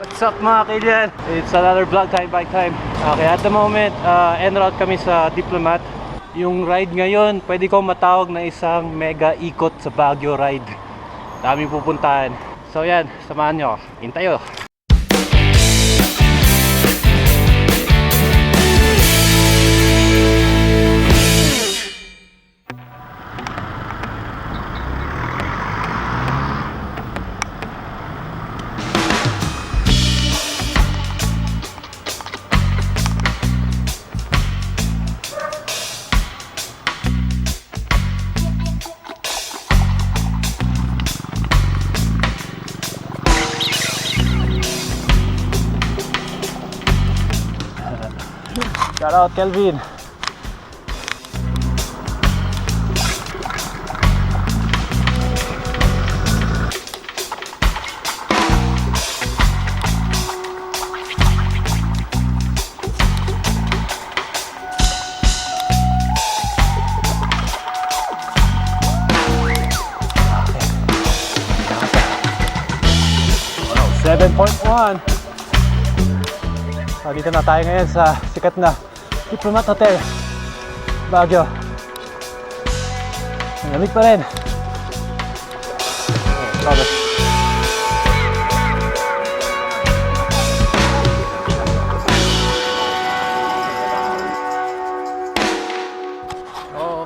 What's up mga kailan? It's another vlog time bike time. Okay, at the moment, uh, en route kami sa Diplomat. Yung ride ngayon, pwede ko matawag na isang mega ikot sa Baguio ride. Daming pupuntahan. So yan, samahan nyo. Hintayo. Shout out Kelvin. Seven point one. Ah, dito na tayo ngayon sa sikat na Diplomat Hotel, Baguio. Ang lamig pa rin. Grabe.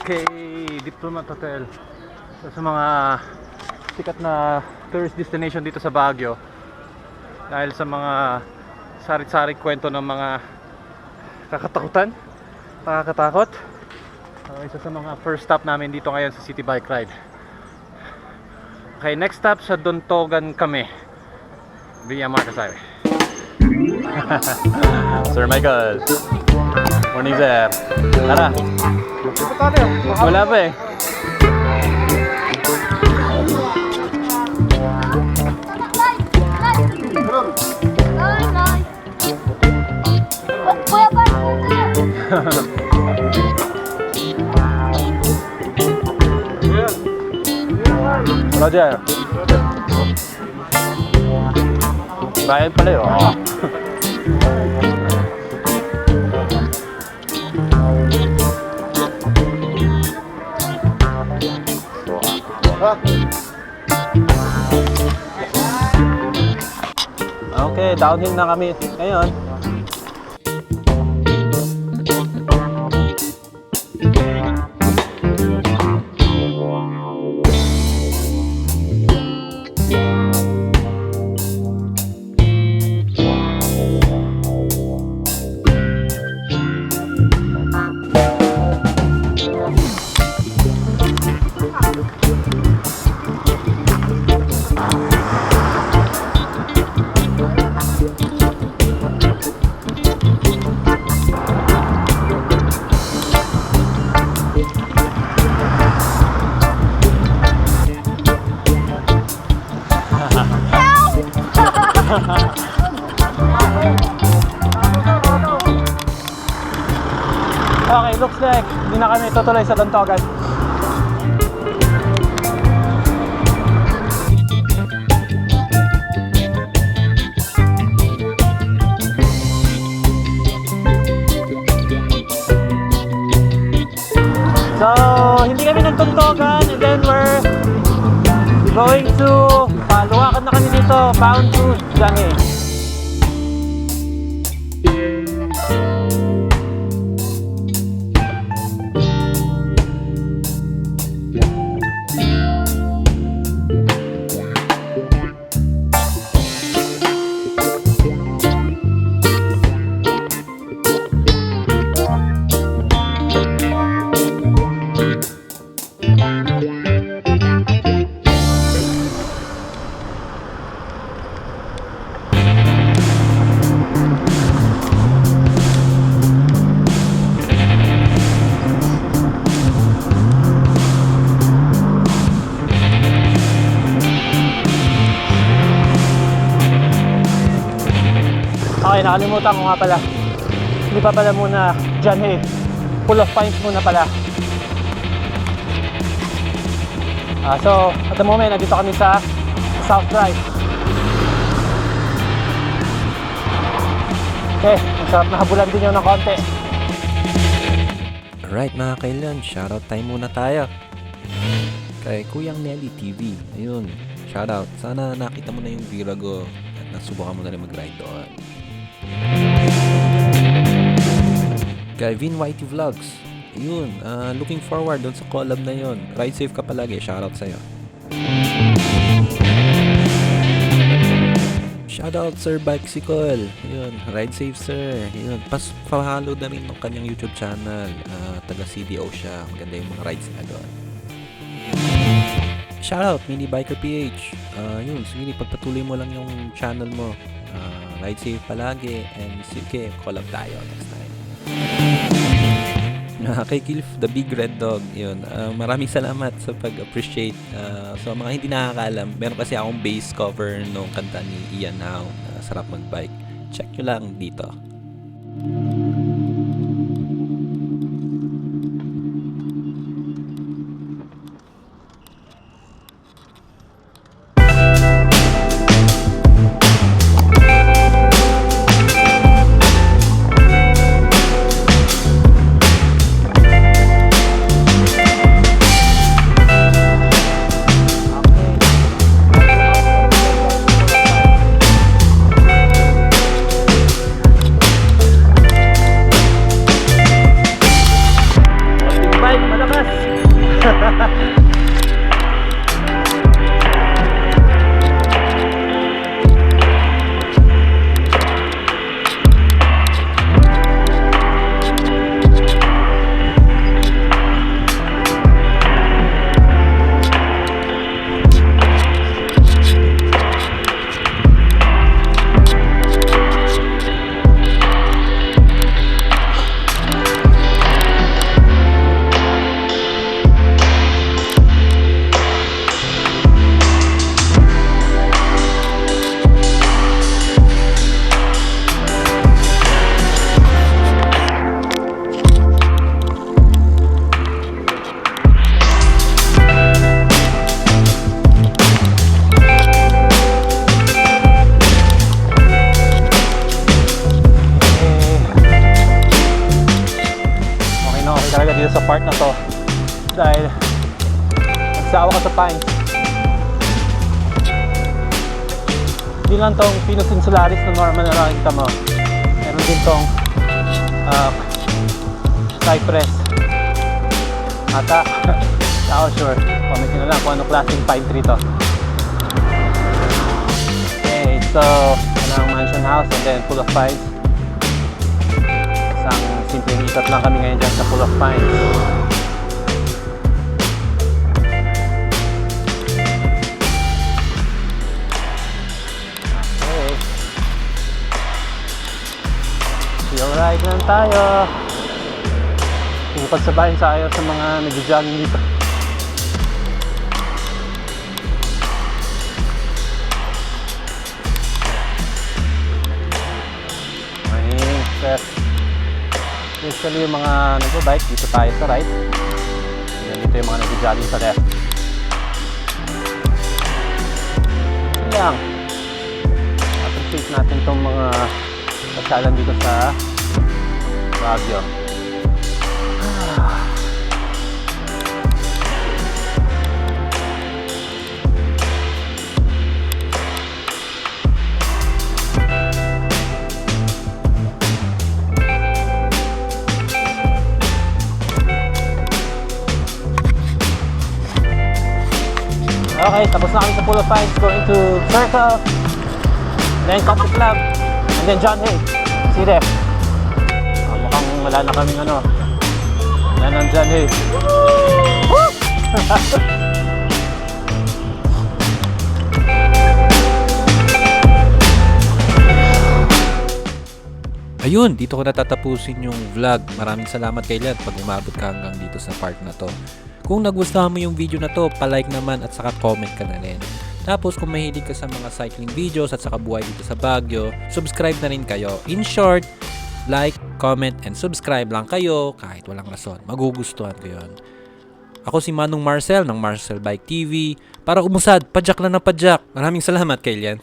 Okay, Diplomat Hotel. So, sa mga sikat na tourist destination dito sa Baguio dahil sa mga sarit-sarit kwento ng mga kakatakutan nakakatakot? Uh, isa sa mga first stop namin dito ngayon sa city bike ride. Okay next stop sa Dontogan kami. Via Marcos Highway Sir Michael. Morning sir. Tara. Wala pa eh Roger Bayad pala yun oh. Okay, downhill na kami ngayon. Okay, looks like hindi na kami tutuloy sa Dontogan. So, hindi kami nagtuntogan and then we're going to uh, luwakan na kami dito bound to Jangi. Nakalimutan ko nga pala. Hindi pa pala muna dyan eh. Full of pines muna pala. Ah, so, at the moment, nandito kami sa South Drive. Okay, ang sarap na habulan din yun ng konti. Alright mga kailan, shoutout time muna tayo. Kay Kuyang Nelly TV. Ayun, shoutout. Sana nakita mo na yung Virago at nasubukan mo na rin mag-ride doon. Kay Vin Whitey Vlogs. Ayun, ah, looking forward doon sa collab na yun. Ride safe ka palagi, shoutout sa'yo. Shoutout Sir Bicycle. Ayun, ride safe sir. Ayun, pas follow na rin ng kanyang YouTube channel. Ah, taga CDO siya. Maganda yung mga rides niya doon. Shoutout Mini Biker PH. Ah, yun, sige, pagpatuloy mo lang yung channel mo. Ah, ride safe palagi and sige, collab tayo next time. Na kay Kilf, the big red dog, yun. Ah, maraming salamat sa pag-appreciate. Ah, so, mga hindi nakakaalam, meron kasi akong base cover nung kanta ni Ian Howe na sarap magbike. Check nyo lang dito. Bike, sa part na to. Dahil nagsawa ka sa pines hindi lang tong Pinus insularis na normal na nakikita mo. Meron din tong uh, cypress. Ata ako sure. Comment na lang kung ano klaseng pine tree to. Okay so ano ang mansion house and then full of pines simpleng ikot lang kami ngayon dyan sa Pool of Pines. Okay. Ride lang tayo. Bukod sa bayan sa ayaw sa mga nag-jogging dito. Morning, sir. Usually yung mga nagbo-bike, dito tayo sa right. Yan dito yung mga nag-jogging sa left. Lang. Appreciate natin tong mga pasyalan dito sa Baguio. Okay, tapos na kami sa Pool of Pines. Going to Circle. Then Coffee Club. And then John Hay. See there. Ah, mukhang wala na kaming ano. Wala na John Hay. Ayun, dito ko natatapusin yung vlog. Maraming salamat kay Led pag umabot ka hanggang dito sa part na to. Kung nagustuhan mo yung video na to, palike naman at saka comment ka na rin. Tapos kung mahilig ka sa mga cycling videos at saka buhay dito sa Baguio, subscribe na rin kayo. In short, like, comment, and subscribe lang kayo kahit walang rason. Magugustuhan ko yun. Ako si Manong Marcel ng Marcel Bike TV para umusad, padyak na padyak. Maraming salamat kay Lian.